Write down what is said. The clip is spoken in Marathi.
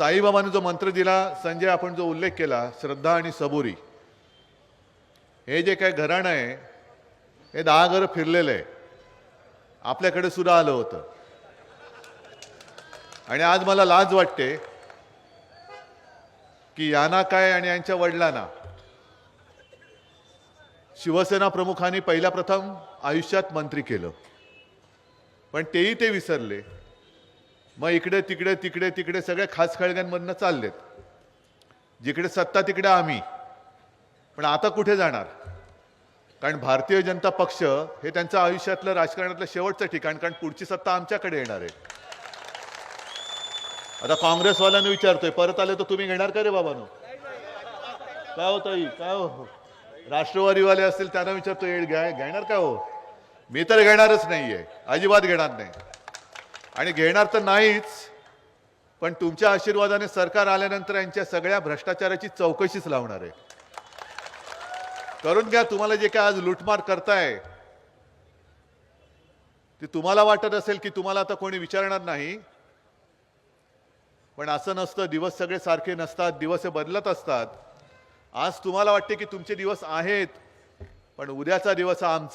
साईबाबाने जो मंत्र दिला संजय आपण जो उल्लेख केला श्रद्धा आणि सबुरी. हे जे काय घराणं आहे हे दहा घरं फिरलेलं आहे. आपल्याकडे सुद्धा आलं होतं. आणि आज मला लाज वाटते की यांना काय आणि यांच्या वडिलांना. शिवसेना प्रमुखांनी पहिल्या प्रथम आयुष्यात मंत्री केलं. पण तेही ते विसरले. मग इकडे तिकडे तिकडे तिकडे सगळ्या खास खळग्यांमधनं चाललेत. जिकडे सत्ता तिकडे आम्ही. पण आता कुठे जाणार? कारण भारतीय जनता पक्ष हे त्यांचं आयुष्यातलं राजकारणातलं शेवटचं ठिकाण कारण पुढची सत्ता आमच्याकडे येणार आहे. आता काँग्रेसवाल्यांना विचारतोय परत आले तर तुम्ही घेणार का रे बाबानो? काय होत ताई? काय हो? राष्ट्रवादीवाले असतील त्यांना विचारतो येड घ्या घेणार का हो? मी तर घेणारच नाहीये अजिबात घेणार नाही. आणि घेणार तर नाहीच. पण तुमच्या आशीर्वादाने सरकार आल्यानंतर यांच्या सगळ्या भ्रष्टाचाराची चौकशीच लावणार आहे. करून घ्या तुम्हाला जे काय आज लुटमार करताय ते तुम्हाला वाटत असेल की तुम्हाला आता कोणी विचारणार नाही. पण असं नसतं दिवस सगळे सारखे नसतात दिवस हे बदलत असतात. आज तुम्हाला वाटते की तुमचे दिवस आहेत पण उद्याचा दिवस हा आमचा